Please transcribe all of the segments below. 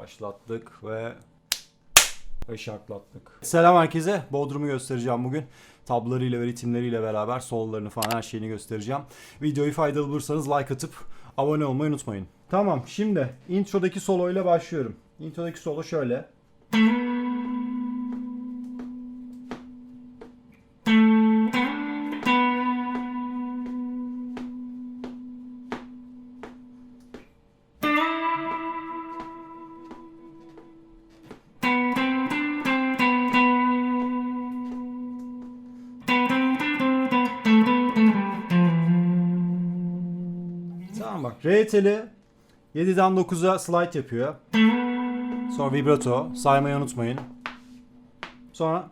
Başlattık ve ışaklattık. Selam herkese. Bodrum'u göstereceğim bugün. Tablarıyla ve ritimleriyle beraber sollarını falan her şeyini göstereceğim. Videoyu faydalı bulursanız like atıp abone olmayı unutmayın. Tamam şimdi introdaki solo ile başlıyorum. Introdaki solo şöyle. Tamam bak. R teli 7'den 9'a slide yapıyor. Sonra vibrato. Saymayı unutmayın. Sonra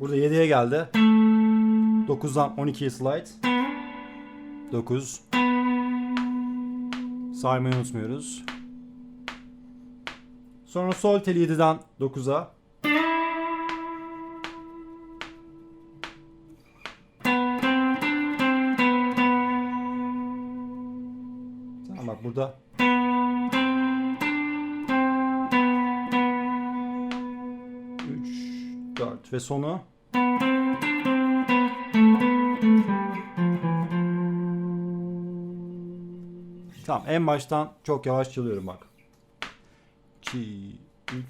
Burada 7'ye geldi. 9'dan 12'ye slide. 9 Saymayı unutmuyoruz. Sonra sol teli 7'den 9'a. Burada. Üç, dört ve sonu. Tamam en baştan çok yavaş çalıyorum bak. 2, 3,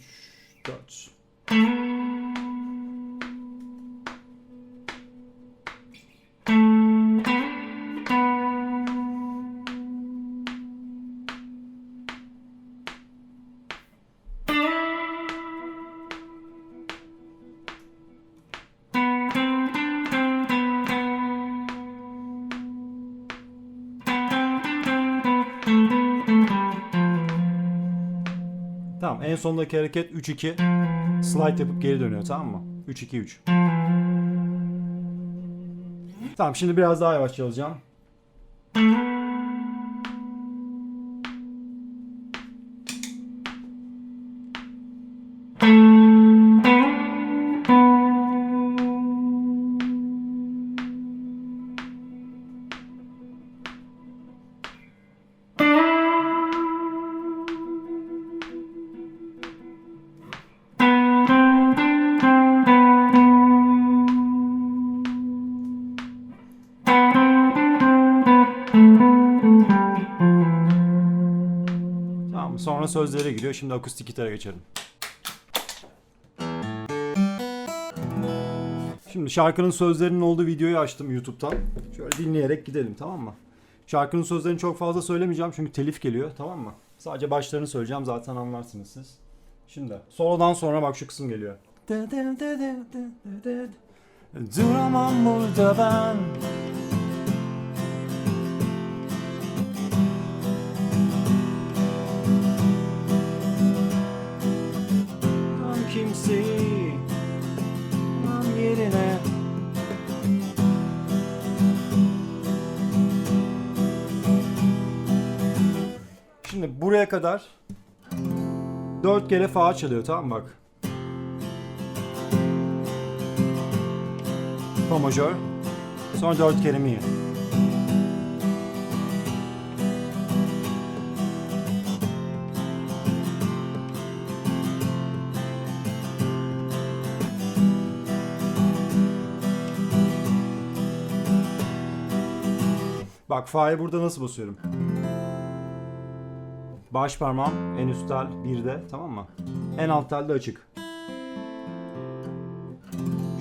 4. Tamam en sondaki hareket 3-2 slide yapıp geri dönüyor tamam mı? 3-2-3. Tamam şimdi biraz daha yavaş çalacağım. Tamam sonra sözlere giriyor. Şimdi akustik gitara geçelim. Şimdi şarkının sözlerinin olduğu videoyu açtım YouTube'dan. Şöyle dinleyerek gidelim tamam mı? Şarkının sözlerini çok fazla söylemeyeceğim çünkü telif geliyor tamam mı? Sadece başlarını söyleyeceğim zaten anlarsınız siz. Şimdi solodan sonra bak şu kısım geliyor. Duramam burada ben buraya kadar dört kere fa çalıyor tamam bak. Fa majör. Sonra dört kere mi. Bak fa'yı burada nasıl basıyorum? Baş parmağım en üst tel 1'de tamam mı? En alt tel de açık.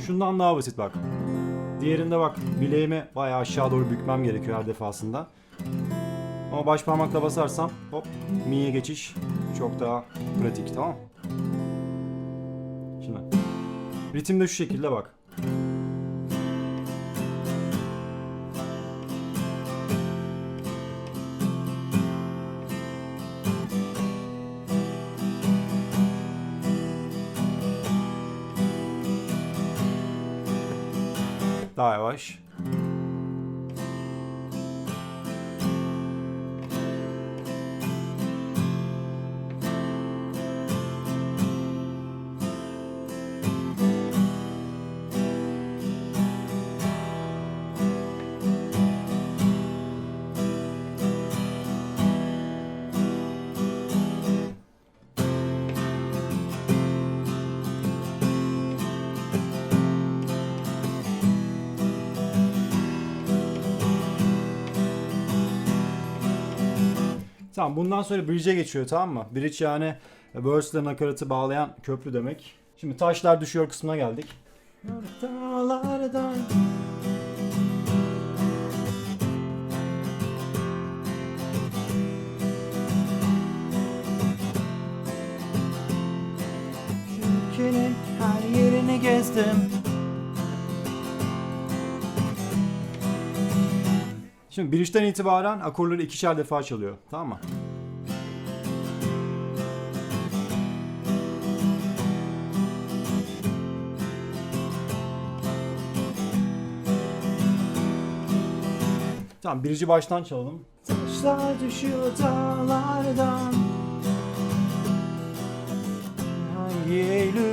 Şundan daha basit bak. Diğerinde bak bileğimi bayağı aşağı doğru bükmem gerekiyor her defasında. Ama baş parmakla basarsam hop mi'ye geçiş çok daha pratik tamam? Şimdi ritim de şu şekilde bak. Daha yavaş. Tamam bundan sonra bridge'e geçiyor tamam mı? Bridge yani verse ile nakaratı bağlayan köprü demek. Şimdi taşlar düşüyor kısmına geldik. Dağlardan her yerini gezdim. Şimdi bridge'den itibaren akorları ikişer defa çalıyor. Tamam mı? Tamam birinci baştan çalalım. Taşlar düşüyor dağlardan Hangi Eylül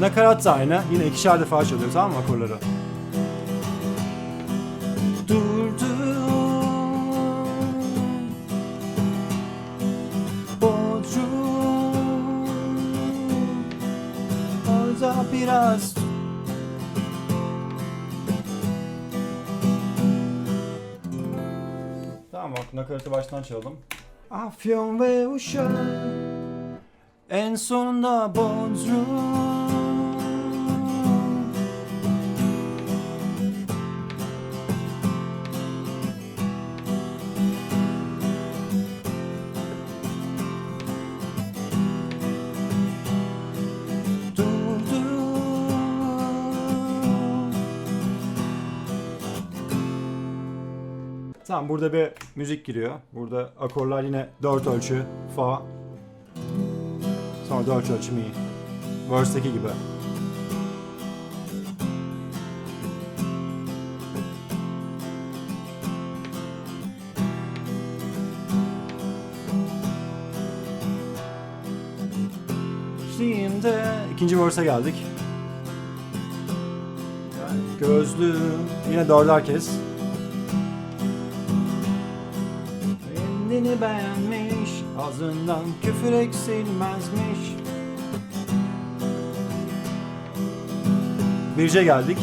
Nakarat da aynı. Yine ikişer defa çalıyor tamam mı akorları? Biraz Tamam bak nakaratı baştan çalalım. Afyon ve Uşak En sonunda Bodrum Tamam burada bir müzik giriyor. Burada akorlar yine 4 ölçü fa. Sonra 4 ölçü mi. Verse'deki gibi. Şimdi ikinci verse'e geldik. Gözlü yine dörder kez. Kendini beğenmiş Ağzından küfür eksilmezmiş. Birce geldik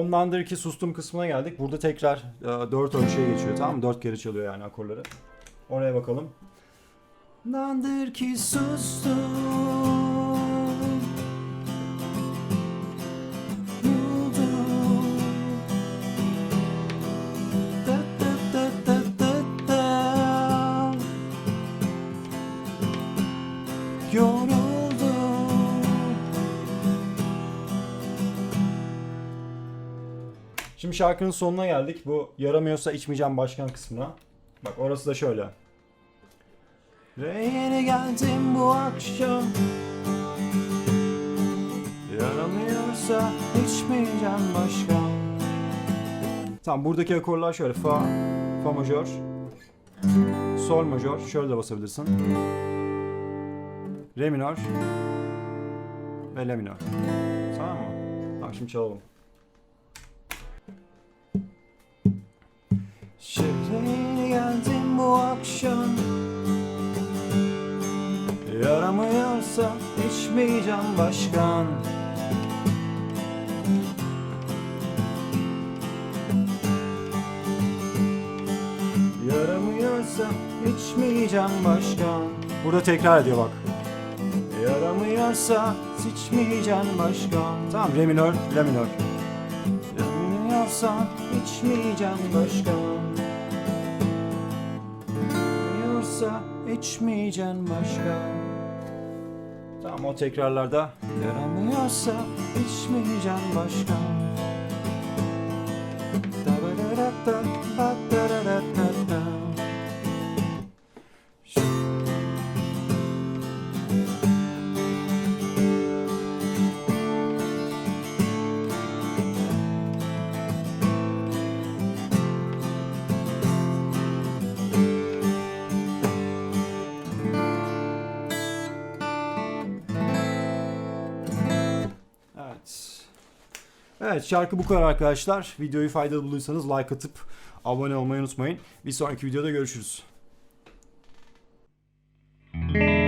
Ondandır ki sustum kısmına geldik. Burada tekrar e, 4 ölçüye geçiyor tamam mı? 4 kere çalıyor yani akorları. Oraya bakalım. Ondandır ki sustum Şimdi şarkının sonuna geldik. Bu yaramıyorsa içmeyeceğim başkan kısmına. Bak orası da şöyle. Ve yeni geldim bu akşam Yaramıyorsa içmeyeceğim başkan Tamam buradaki akorlar şöyle fa, fa majör, sol majör, şöyle de basabilirsin. Re minör ve la minör. Tamam mı? Tamam şimdi çalalım. Şehre geldim bu akşam. Yaramıyorsa içmeyeceğim başkan. Yaramıyorsa içmeyeceğim başkan. Burada tekrar ediyor bak. Yaramıyorsa içmeyeceğim başkan. Tamam re minör, la minör Yaramıyorsa içmeyeceğim başkan Yaramıyorsa içmeyeceğim başkan Tamam o tekrarlarda. Yaramıyorsa içmeyeceğim başkan Evet. Şarkı bu kadar arkadaşlar. Videoyu faydalı bulduysanız like atıp abone olmayı unutmayın. Bir sonraki videoda görüşürüz. Müzik